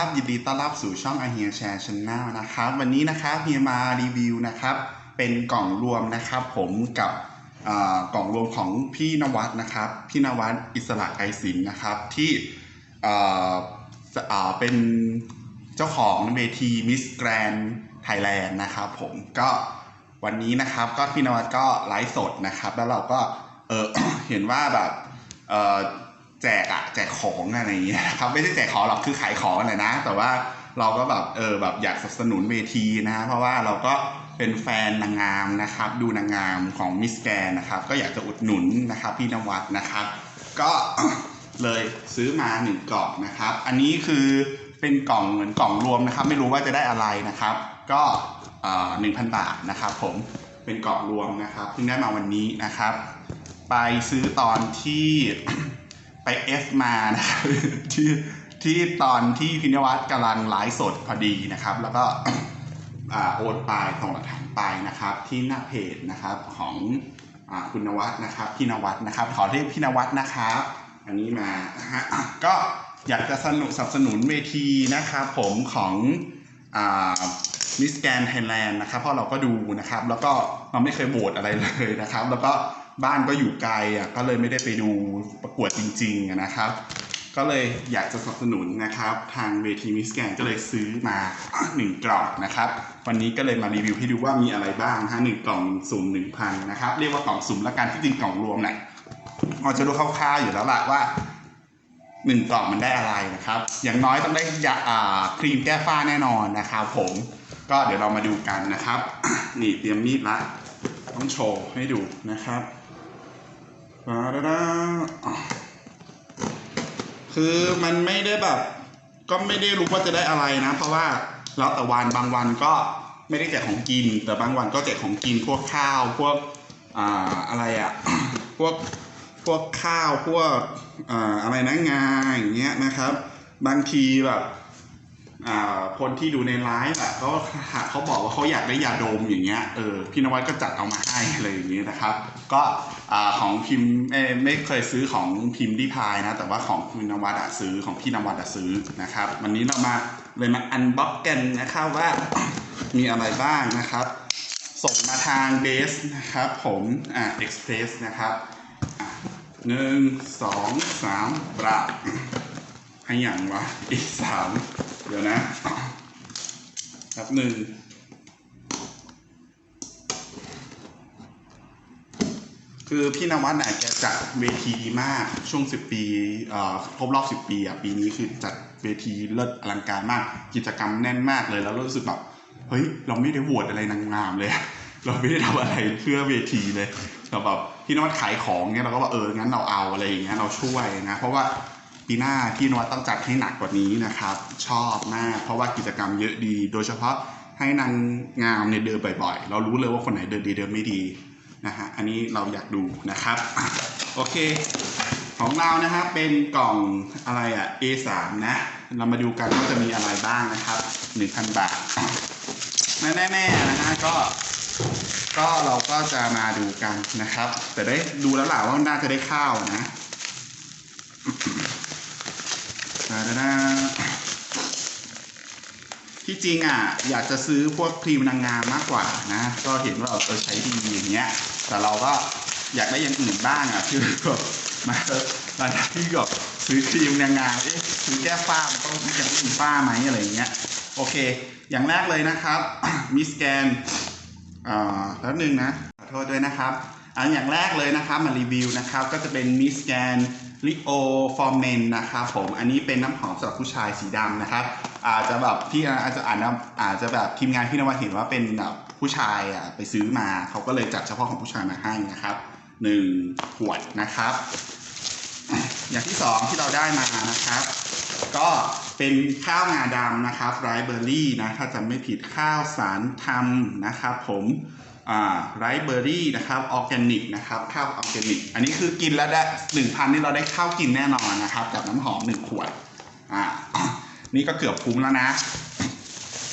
ับยินดีต้อนรับสู่ช่อง a h e r Share Channel นะครับ วันนี้นะครับเฮียมารีวิวนะครับ เป็นกล่องรวมนะครับผมกับกล่องรวมของพี่นวัดนะครับ พี่นวัดอิสระไกรศิลป์นะครับที่เป็นเจ้าของเวที Miss Grand Thailand นะครับผมก็วันนี้นะครับก็พี่นวัดก็ไลฟ์สดนะครับ แล้วเราก็เเห็นว่าแบบ แจกอะแจกของอะไรอย่างเงี้ยครับไม่ใช่แจกของหรอกคือขายของอะไรนะ แต่ว่าเราก็แบบเออแบบอยากสนับสนุนเวทีนะ เพราะว่าเราก็เป็นแฟนนางงามนะครับ ดูนางงามของมิสแกนนะครับ ก็อยากจะอุดหนุนนะครับพี่นวัดนะครับ ก็เลยซื้อมาหนึ่งกล่องนะครับ อันนี้คือเป็นกล่องเหมือนกล่องรวมนะครับ ไม่รู้ว่าจะได้อะไรนะครับ ก็หนึ่งพันบาทนะครับผมเป็นกล่องรวมนะครับเพิ่งได้มาวันนี้นะครับ ไปซื้อตอนที่ ไปเอฟมานะครับที่ที่ตอนที่พินวัตกำลังไลฟ์สดพอดีนะครับ แล้วก็อ่าโอนไปส่งหลักฐานไปนะครับ ที่หน้าเพจนะครับของอ่าคุณนวัดนะครับพี่นวัดนะครับ ขอเรียกพี่นวัดนะครับ อันนี้มาฮะก็อยากจะสนุกสนับสนุนเวทีนะครับ ผมของมิสแกนไทยแลนด์นะครับเพราะเราก็ดูนะครับ แล้วก็เราไม่เคยโหวตอะไรเลยนะครับ แล้วก็ บ้านก็อยู่ไกลอะก็เลยไม่ได้ไปดูประกวดจริงๆนะครับ ก็เลยอยากจะสนับสนุนนะครับ ทางเวทีมิสแกนก็เลยซื้อมาหนึ่งกล่องนะครับ วันนี้ก็เลยมารีวิวให้ดูว่ามีอะไรบ้างฮะหนึ่งกล่องสุ่มหนึ่งพันนะครับเรียกว่ากล่องสุ่มละกันที่จริงกล่องรวมแหละเราจะดูคร่าวๆอยู่แล้วล่ะว่าหนึ่งกล่องมันได้อะไรนะครับ อย่างน้อยต้องได้ยาครีมแก้ฝ้าแน่นอนนะครับผมก็เดี๋ยวเรามาดูกันนะครับ นี่เตรียมมีดละ ต้องโชว์ให้ดูนะครับ คือมันไม่ได้แบบ ก็ไม่ได้รู้ว่าจะได้อะไรนะ เพราะว่าแล้วแต่วันบางวันก็ไม่ได้แจกของกิน แต่บางวันก็แจกของกินพวกข้าวพวกอ่าอะไรอะพวกพวกข้าวพวกอ่าอะไรนะงาอย่างเงี้ยนะครับ บางทีแบบ คนที่ดูในไลฟ์อะเขาเขาบอกว่าเขาอยากได้ยาดมอย่างเงี้ยเออพี่นวัดก็จัดเอามาให้อะไรอย่างเงี้ยนะครับ ก็อ่าของพิมพ์ไม่เคยซื้อของพิมพ์ดีพายนะ แต่ว่าของพี่นวัดอะซื้อของพี่นวัดอะซื้อนะครับ วันนี้เรามาเลยมาอันบ็อกกันนะครับว่ามีอะไรบ้างนะครับ ส่งมาทางเบสนะครับ ผมอ่าเอ็กซ์เพรสนะครับหนึ่งสองสามปรับให้อย่างวะอีกสาม เดี๋ยวนะ ครับหนึ่งคือพี่นวัดเนี่ยแกจัดเวทีดีมากช่วง 10 ปีเอ่อครบรอบ 10 ปีอะปีนี้คือจัดเวทีเลิศอลังการมาก กิจกรรมแน่นมากเลยแล้วรู้สึกแบบเฮ้ยเราไม่ได้โหวตอะไรนางงามเลย เราไม่ได้ทำอะไรเพื่อเวทีเลยเราแบบพี่นวัดขายของเนี่ยเราก็ว่าเอองั้นเราเอาอะไรอย่างเงี้ยเราช่วยนะเพราะว่า ปีหน้าพี่นวัดต้องจัดให้หนักกว่านี้นะครับ ชอบมาก เพราะว่ากิจกรรมเยอะดี โดยเฉพาะให้นางงามเนี่ยเดินบ่อยๆ เรารู้เลยว่าคนไหนเดินดีเดินไม่ดีนะฮะอันนี้เราอยากดูนะครับโอเค ของเรานะครับเป็นกล่องอะไรอะ A3 นะเรามาดูกันว่าจะมีอะไรบ้างนะครับ 1,000 บาทแน่ๆนะฮะก็ก็เราก็จะมาดูกันนะครับ แต่ได้ดูแล้วล่ะว่าน่าจะได้ข้าวนะ ดาดาที่จริงอะอยากจะซื้อพวกครีมนางงามมากกว่านะ ก็เห็นว่าเออใช้ดีอย่างเงี้ย แต่เราก็อยากได้อย่างอื่นบ้างอะคือแบมามาที่แบบซื้อครีมนางงามเอ๊ะซื้อแก้ฝ้ามันต้องมีอย่างอื่นฝ้าไหมอะไรอย่างเงี้ยโอเค อย่างแรกเลยนะครับมิสแกนอ่าแป๊บนึงนะขอโทษด้วยนะครับ อันอย่างแรกเลยนะครับมารีวิวนะครับก็จะเป็นมิสแกนลิโอฟอร์เมนนะครับผมอันนี้เป็นน้ำหอมสำหรับผู้ชายสีดำนะครับ อาจจะแบบที่อาจจะอ่านอาจจะแบบทีมงานพี่นวัดเห็นว่าเป็นแบบผู้ชายอะไปซื้อมาเขาก็เลยจัดเฉพาะของผู้ชายมาให้นะครับหนึ่งขวดนะครับ อย่างที่สองที่เราได้มานะครับ ก็เป็นข้าวงาดำนะครับไรเบอร์รี่นะถ้าจำไม่ผิดข้าวสารทำนะครับผม ไรเบอร์รี่นะครับออร์แกนิกนะครับข้าวออร์แกนิก อันนี้คือกินแล้วได้หนึ่งพันนี่เราได้ข้าวกินแน่นอนนะครับ กับน้ำหอมหนึ่งขวดอ่านี่ก็เกือบคุ้มแล้วนะ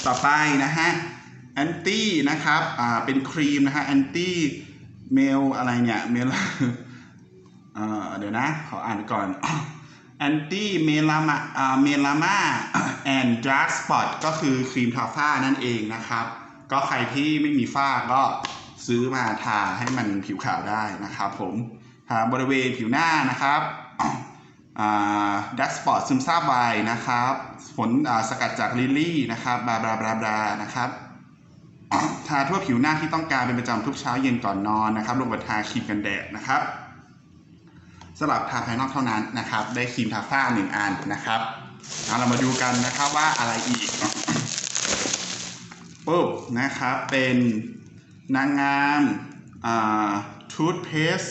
ต่อไปนะฮะแอนตี้นะครับอ่าเป็นครีมนะฮะแอนตี้เมลอะไรเนี่ยเมลเอ่อเดี๋ยวนะขออ่านก่อน anti melanoma อ่า melanoma and dark spot ก็คือครีมทาฝ้านั่นเองนะครับ ก็ใครที่ไม่มีฝ้าก็ซื้อมาทาให้มันผิวขาวได้นะครับผมทาบริเวณผิวหน้านะครับดักสปอตซึมซาบไวนะครับ ผลสกัดจากลิลลี่นะครับบลาบลาบลาบลานะครับทาทั่วผิวหน้าที่ต้องการเป็นประจำทุกเช้าเย็นก่อนนอนนะครับรวมกับทาครีมกันแดดนะครับสำหรับทาภายนอกเท่านั้นนะครับ ได้ครีมทาฝ้าหนึ่งอันนะครับเอาเรามาดูกันนะครับว่าอะไรอีก ปุ๊บนะครับ เป็นนางงามทูธเพส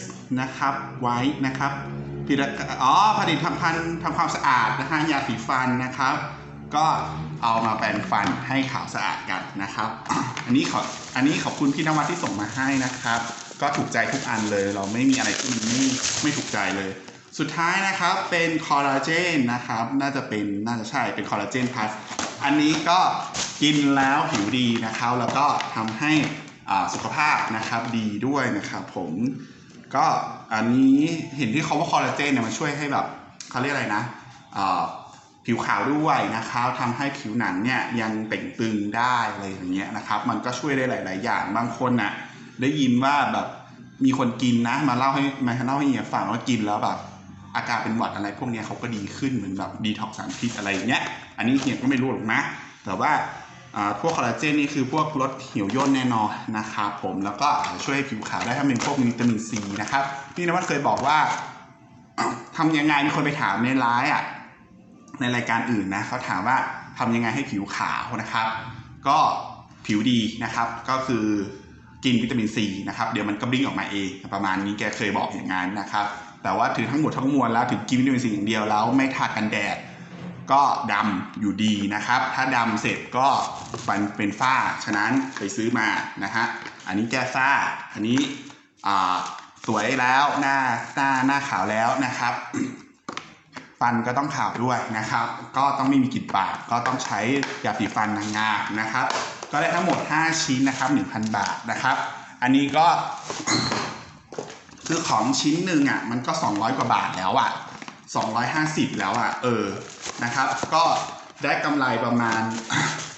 นะครับไว้นะครับผลิตอ๋อผลิตภัณฑ์ทำความสะอาดนะฮะยาสีฟันนะครับ ก็เอามาแปรงฟันให้ขาวสะอาดกันนะครับ อันนี้ขออันนี้ขอบคุณพี่นวัดที่ส่งมาให้นะครับ ก็ถูกใจทุกอันเลย เราไม่มีอะไรที่มันไม่ไม่ถูกใจเลย สุดท้ายนะครับเป็นคอลลาเจนนะครับ น่าจะเป็นน่าจะใช่เป็นคอลลาเจนพลัส อันนี้ก็กินแล้วผิวดีนะครับ แล้วก็ทำให้สุขภาพนะครับดีด้วยนะครับผมก็อันนี้เห็นที่เขาว่าคอลลาเจนเนี่ยมันช่วยให้แบบเขาเรียกอะไรนะผิวขาวด้วยนะครับทำให้ผิวหนังเนี่ยยังเต่งตึงได้อะไรอย่างเงี้ยนะครับ มันก็ช่วยได้หลาย ๆ อย่างบางคนน่ะได้ยินว่าแบบมีคนกินนะ มาเล่าให้มาเล่าให้เฮียฟังว่ากินแล้วแบบ อาการเป็นหวัดอะไรพวกนี้เขาก็ดีขึ้นเหมือนแบบดีท็อกสารพิษอะไรอย่างเงี้ย อันนี้เฮียก็ไม่รู้หรอกนะ แต่ว่าพวกคอลลาเจนนี่คือพวกลดเหี่ยวย่นแน่นอนนะครับผมแล้วก็ช่วยให้ผิวขาวได้ถ้าเป็นพวกวิตามินซีนะครับพี่นวัดเคยบอกว่าทำยังไงมีคนไปถามในไลน์อะในรายการอื่นนะเขาถามว่าทำยังไงให้ผิวขาวนะครับ ก็ผิวดีนะครับ ก็คือ กินวิตามินซีนะครับเดี๋ยวมันก็บิ้งออกมาเองประมาณนี้แกเคยบอกอย่างนั้นนะครับแต่ว่าถือทั้งหมดทั้งมวลแล้วถึงกินวิตามินซีอย่างเดียวแล้วไม่ทากันแดดก็ดำอยู่ดีนะครับ ถ้าดำเสร็จก็มันเป็นฝ้า ฉะนั้นไปซื้อมานะฮะ อันนี้แก้ฝ้า อันนี้สวยแล้วหน้าหน้าหน้าขาวแล้วนะครับ ฟันก็ต้องขาวด้วยนะครับ ก็ต้องไม่มีกลิ่นปาก ก็ต้องใช้ยาสีฟันนางงามนะครับ ก็ได้ทั้งหมด 5 ชิ้นนะครับ 1,000 บาทนะครับ อันนี้ก็คือของชิ้นหนึ่งอะมันก็ 200 กว่าบาทแล้วอะ 250 แล้วอะ เออ นะครับ ก็ได้กำไรประมาณ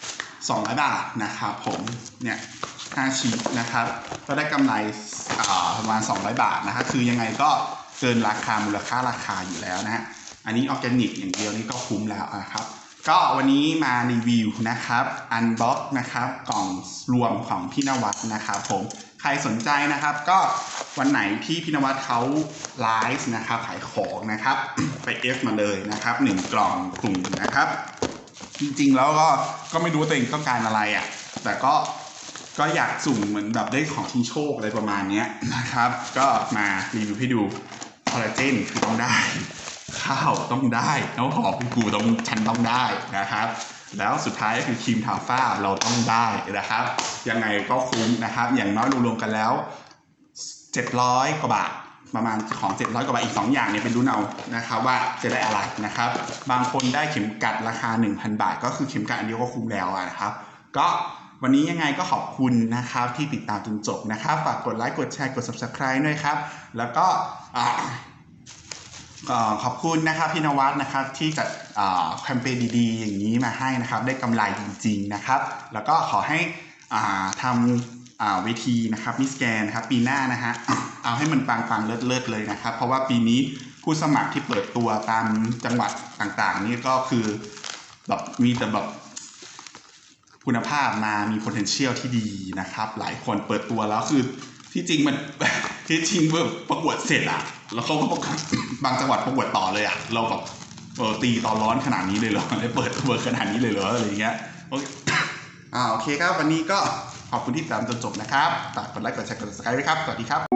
200 บาทนะครับผมเนี่ย5ชิ้นนะครับ ก็ได้กำไรประมาณ 200 บาทนะครับคือยังไงก็เกินราคามูลค่าราคาอยู่แล้วนะฮะ อันนี้ออร์แกนิกอย่างเดียวนี่ก็คุ้มแล้วนะครับ ก็วันนี้มารีวิวนะครับอันบ็อกนะครับกล่องรวมของพี่นวัดนะครับผมใครสนใจนะครับ ก็วันไหนที่พี่นวัดเขาไลฟ์นะครับขายของนะครับ ไปเอฟมาเลยนะครับหนึ่งกล่องกลุ่มนะครับ จริงๆแล้วก็ก็ไม่รู้ตัวเองต้องการอะไรอะ่ะ แต่ก็ก็อยากสุ่มเหมือนแบบได้ของชิงโชคอะไรประมาณนี้นะครับ ก็มารีวิวให้ดูคอลลาเจนคือต้องได้ ข้าวต้องได้น้ำหอมกูต้องฉันต้องได้นะครับ แล้วสุดท้ายก็คือครีมทาฝ้าเราต้องได้นะครับ ยังไงก็คุ้มนะครับ อย่างน้อยรวมๆกันแล้ว 700 กว่าบาทประมาณของ 700 กว่าบาทอีก 2 อย่างเนี่ยเป็นรุ่นเอานะครับว่าจะได้อะไรนะครับ บางคนได้เข็มกัดราคา 1,000 บาท ก็คือเข็มกัดอันเดียวก็คุ้มแล้วนะครับ ก็วันนี้ยังไงก็ขอบคุณนะครับที่ติดตามจนจบนะครับ ฝากกดไลค์กดแชร์กด subscribe ด้วยครับ แล้วก็ ขอบคุณนะครับพี่นวัดนะครับที่จัดแคมเปญดีๆ อย่างนี้มาให้นะครับ ได้กำไรจริง ๆนะครับ แล้วก็ขอให้ทำเวทีนะครับมิสแกนนะครับ ปีหน้านะฮะเอาให้มันปังๆเลิศๆเลยนะครับ เพราะว่าปีนี้ผู้สมัครที่เปิดตัวตามจังหวัดต่างๆ นี่ก็คือแบบมีแต่แบบคุณภาพมามี potential ที่ดีนะครับ หลายคนเปิดตัวแล้วคือที่จริงมันที่จริงแบบประกวดเสร็จอะแล้วเขาก็ประกวด บางจังหวัดประกวดต่อเลยอะเราแบบเออตีตอนร้อนขนาดนี้เลยเหรอได้เปิดตัวขนาดนี้เลยเหรออะไรอย่างเงี้ยโอเคอ่าโอเคครับ วันนี้ก็ขอบคุณที่ติดตามจนจบนะครับฝากกดไลค์กดแชร์กด subscribe ด้วยครับ สวัสดีครับ